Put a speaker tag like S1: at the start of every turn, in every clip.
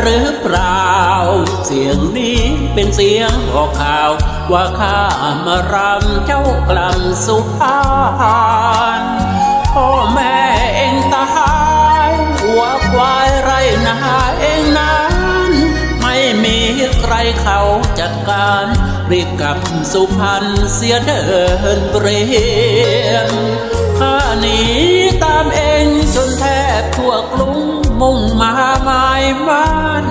S1: หรือเปล่า เสียงนี้เป็นเสียงบอกข่าว ว่าข้ามารำเจ้ากลัมสุพรรณพ่อแม่เองตายวัวควายไรนาเองนั้น ไม่มีใครเขาจัดการ เรียบกับสุพรรณเสียเดินเปรียมข้าหนีตามเองจนแทบทั่วกรุงมุ่งมาหมายมัน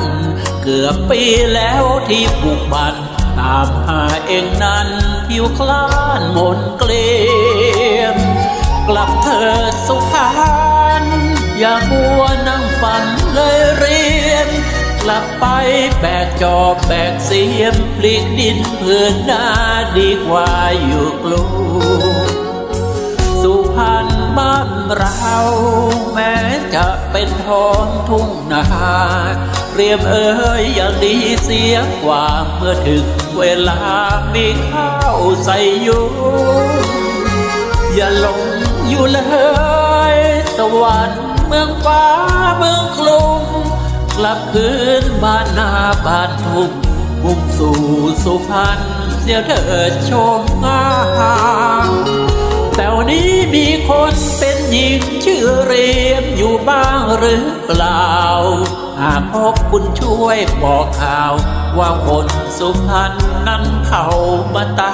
S1: เกือบปีแล้วที่ผูกบันตามหาเองนั้นผิวคลานหมนเกลียมกลับเถิดสุพรรณอย่ามัวนั่งฝันเลยรี กลับไปแบกจอบแบกเสียมพลิกดินเพื่อหน้าดีกว่าอยู่กลูสุพรรณบ้านเรา แม้จะเป็นท้องทุ่งนาเรียมเอ่ยอย่างดีเสียกว่าเมื่อถึงเวลามีข้าวใส่ยู่อย่าหลงอยู่เลย สวรรค์เมืองฟ้าเมืองกรุง กลับคืนบ้านนาบ้านทุ่งมุ่งสู่สุพรรณเสียเถิดชมงามแต่วันนี้มีคนเป็นหญิงชื่อเรียมอยู่บ้างหรือเปล่า หากพบคุณช่วยบอกข่าว ว่าคนสุพรรณนั้นเขามาตา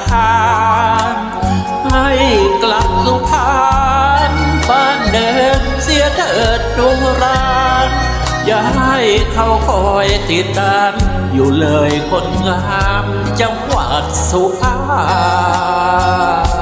S1: ย้าให้เขาคอยติดตาม อยู่เลยคนงามจังหวัดสุพรรณ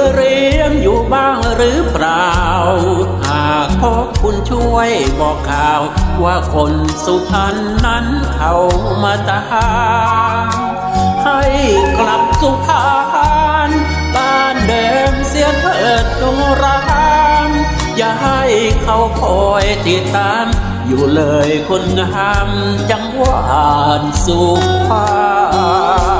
S1: อเรียมอยู่บ้างหรือเปล่า หากพบคุณช่วยบอกข่าว ว่าคนสุพรรณนั้นเขามาตามให้กลับสุพรรณบ้านเดิมเสียเถิดดงรามอย่าให้เขาคอยติดตาม อยู่เลยคนงามจังหวัดสุพรรณ